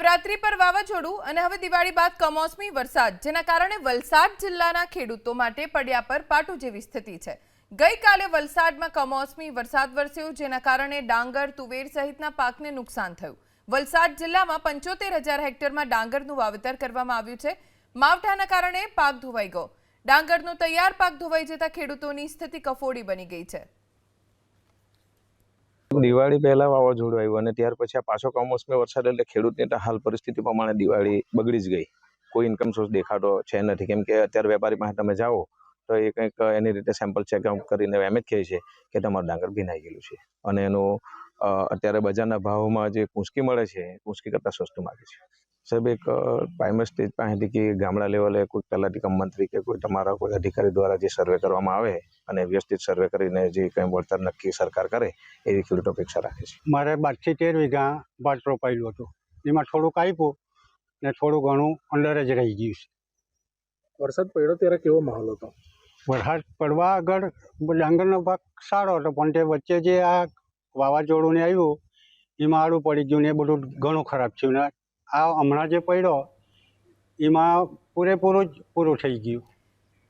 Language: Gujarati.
નવરાત્રી પર વાવાઝોડું અને હવે દિવાળી બાદ કમોસમી વરસાદ, જેના કારણે વલસાડ જિલ્લાના ખેડૂતો માટે પડ્યા પર પાટુ જેવી સ્થિતિ છે. ગઈકાલે વલસાડમાં કમોસમી વરસાદ વરસ્યો, જેના કારણે ડાંગર, તુવેર સહિતના પાકને નુકસાન થયું. વલસાડ જિલ્લામાં પંચોતેર હજાર હેક્ટરમાં ડાંગરનું વાવેતર કરવામાં આવ્યું છે. માવઠાના કારણે પાક ધોવાઈ ગયો. ડાંગરનો તૈયાર પાક ધોવાઈ જતા ખેડૂતોની સ્થિતિ કફોડી બની ગઈ છે. દિવાળી પહેલા વાવાઝોડું આવ્યું અને ત્યાર પછી આ પાછો કમોસમી વરસાદ એટલે ખેડૂતની હાલ પરિસ્થિતિ પ્રમાણે દિવાળી બગડી જ ગઈ. કોઈ ઇન્કમ સોર્સ દેખાતો છે નથી. કેમ કે અત્યારે વેપારી પાસે તમે જાઓ તો એ કંઈક એની રીતે સેમ્પલ ચેકઅપ કરીને એમ જ કહે છે કે તમારું ડાંગર ભીનાઈ ગયેલું છે. અને એનું અત્યારે બજારના ભાવમાં જે કુંસકી મળે છે કુંસકી કરતાં સસ્તું માગે છે. સાહેબ એક પ્રાઇમર સ્ટેજ પાસેથી કે ગામડા લેવલે કોઈ તલાટી કમ મંત્રી કે કોઈ તમારા કોઈ અધિકારી દ્વારા જે સર્વે કરવામાં આવે અને વ્યવસ્થિત સર્વે કરીને જે કંઈ વળતર નક્કી સરકાર કરે એવી ખેડૂત અપેક્ષા રાખે છે. મારે બારથી તેર વીઘા ભાત રોપાયેલું હતું. એમાં થોડુંક આપ્યું ને થોડું ઘણું અંડર જ રહી ગયું છે. વરસાદ પડ્યો ત્યારે કેવો માહોલ હતો? વરસાદ પડવા આગળ ડાંગરનો ભાગ સારો હતો પણ તે વચ્ચે જે આ વાવાઝોડું ને આવ્યું એમાં આડું પડી ગયું ને એ બધું ઘણું ખરાબ થયું ને આ હમણાં જે પડ્યો એમાં પૂરેપૂરું જ પૂરું થઈ ગયું.